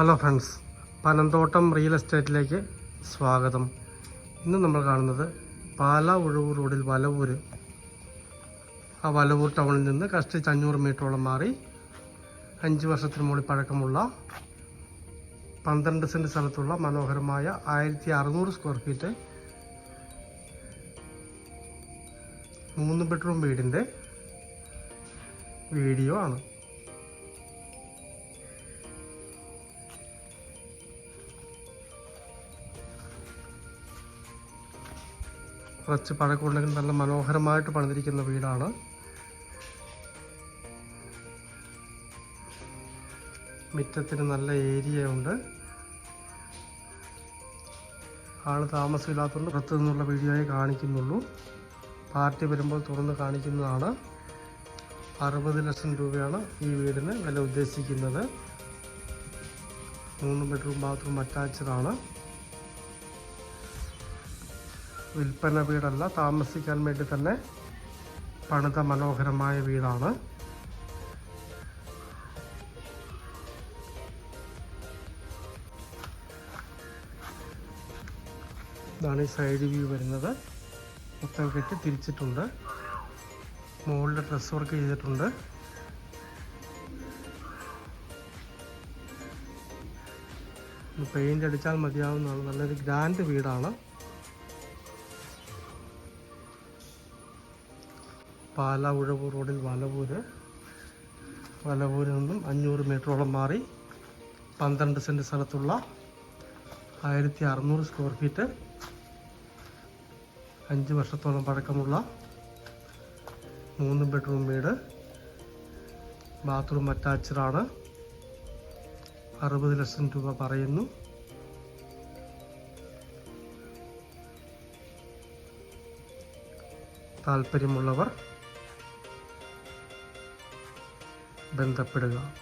Hello friends Panamthottam real എസ്റ്റേറ്റിലേക്ക് സ്വാഗതം. ഇന്ന് നമ്മൾ കാണുന്നത് പാല ഉഴവൂർ റോഡിൽ വലവൂർ ആ വലവൂർ ടൗണിൽ നിന്ന് കഷ്ടിച്ച് അഞ്ഞൂറ് മീറ്ററോളം മാറി അഞ്ച് വർഷത്തിന് മുകളിൽ പഴക്കമുള്ള പന്ത്രണ്ട് സെന്റ് സ്ഥലത്തുള്ള മനോഹരമായ ആയിരത്തി അറുന്നൂറ് സ്ക്വയർ ഫീറ്റ് മൂന്ന് ബെഡ്റൂം വീടിന്റെ വീഡിയോ ആണ്. കുറച്ച് പഴക്കമുണ്ടെങ്കിൽ നല്ല മനോഹരമായിട്ട് പണിതിരിക്കുന്ന വീടാണ്. മുറ്റത്തിന് നല്ല ഏരിയ ഉണ്ട്. ആൾ താമസമില്ലാത്തതുകൊണ്ട് പുറത്തു നിന്നുള്ള വീഡിയോയെ കാണിക്കുന്നുള്ളൂ. പാർട്ടി വരുമ്പോൾ തുറന്ന് കാണിക്കുന്നതാണ്. അറുപത് ലക്ഷം രൂപയാണ് ഈ വീടിന് വില ഉദ്ദേശിക്കുന്നത്. മൂന്ന് ബെഡ്റൂം ബാത്റൂം അറ്റാച്ചഡാണ്. വിൽപ്പന വീടല്ല താമസിക്കാൻ വേണ്ടി തന്നെ പണിത മനോഹരമായ വീടാണ്. ഇതാണ് ഈ സൈഡ് വ്യൂ വരുന്നത്. മൊത്തം കെട്ടി തിരിച്ചിട്ടുണ്ട്. മുകളിൽ ഡ്രസ് വർക്ക് ചെയ്തിട്ടുണ്ട്. പെയിന്റ് അടിച്ചാൽ മതിയാവുന്നതാണ്. നല്ലൊരു ഗ്രാൻഡ് വീടാണ്. പാല ഉഴവൂർ റോഡിൽ വലവൂര്. വലവൂരിൽ നിന്നും അഞ്ഞൂറ് മീറ്ററോളം മാറി പന്ത്രണ്ട് സെന്റ് സ്ഥലത്തുള്ള ആയിരത്തി അറുന്നൂറ് സ്ക്വയർ ഫീറ്റ് അഞ്ച് വർഷത്തോളം പഴക്കമുള്ള മൂന്ന് ബെഡ്റൂം വീട്. ബാത്റൂം അറ്റാച്ചഡാണ് അറുപത് ലക്ഷം രൂപ പറയുന്നു. താല്പര്യമുള്ളവർ ബന്ധപ്പെടുക.